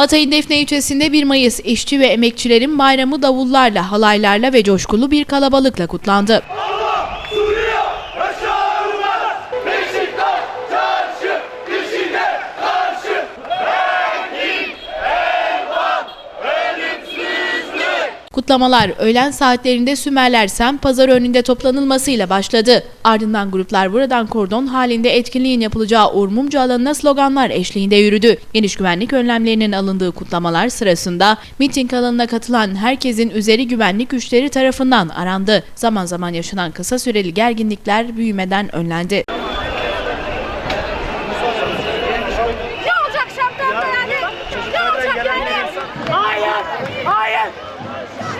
Hatay'ın Defne ilçesinde 1 Mayıs işçi ve emekçilerin bayramı davullarla, halaylarla ve coşkulu bir kalabalıkla kutlandı. Kutlamalar öğlen saatlerinde Sümerler Sem pazar önünde toplanılmasıyla başladı. Ardından gruplar buradan kordon halinde etkinliğin yapılacağı Urmumcu alanına sloganlar eşliğinde yürüdü. Geniş güvenlik önlemlerinin alındığı kutlamalar sırasında miting alanına katılan herkesin üzeri güvenlik güçleri tarafından arandı. Zaman zaman yaşanan kısa süreli gerginlikler büyümeden önlendi.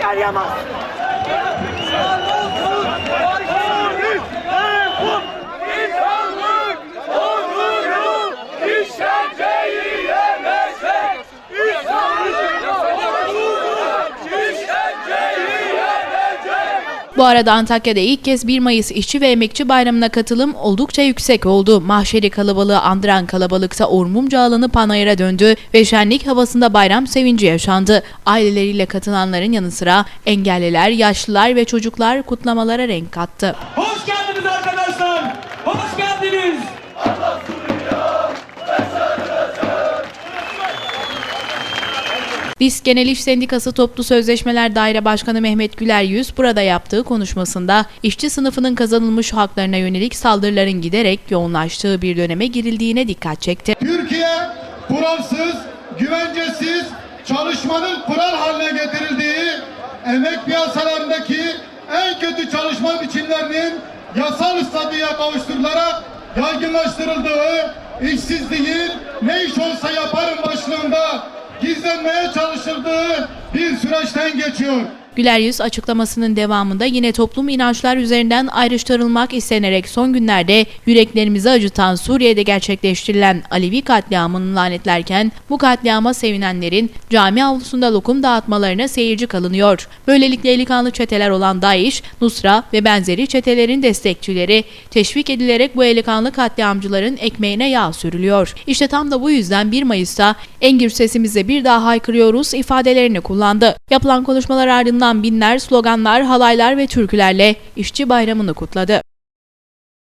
Yarayamaz! İnsanlık Bu arada Antakya'da ilk kez 1 Mayıs İşçi ve Emekçi Bayramı'na katılım oldukça yüksek oldu. Mahşeri kalabalığı andıran kalabalıkta Ormumcu alanı panayıra döndü ve şenlik havasında bayram sevinci yaşandı. Aileleriyle katılanların yanı sıra engelliler, yaşlılar ve çocuklar kutlamalara renk kattı. Hoş geldiniz arkadaşlar! Hoş geldiniz! BİS Genel İş Sendikası Toplu Sözleşmeler Daire Başkanı Mehmet Güler Yüz burada yaptığı konuşmasında işçi sınıfının kazanılmış haklarına yönelik saldırıların giderek yoğunlaştığı bir döneme girildiğine dikkat çekti. Türkiye kuralsız, güvencesiz, çalışmanın kural haline getirildiği, emek piyasalarındaki en kötü çalışma biçimlerinin yasal statüye kavuşturularak yaygınlaştırıldığı, işsizliğin ne iş olsa başlığında gizlenmeye çalışıldığı bir süreçten geçiyor. Güler Yüz açıklamasının devamında yine toplum inançlar üzerinden ayrıştırılmak istenerek son günlerde yüreklerimizi acıtan Suriye'de gerçekleştirilen Alevi katliamını lanetlerken bu katliama sevinenlerin cami avlusunda lokum dağıtmalarına seyirci kalınıyor. Böylelikle eli kanlı çeteler olan DAEŞ, Nusra ve benzeri çetelerin destekçileri teşvik edilerek bu eli kanlı katliamcıların ekmeğine yağ sürülüyor. İşte tam da bu yüzden 1 Mayıs'ta Engir sesimizle bir daha haykırıyoruz ifadelerini kullandı. Yapılan konuşmalar ardından binler, sloganlar, halaylar ve türkülerle işçi bayramını kutladı.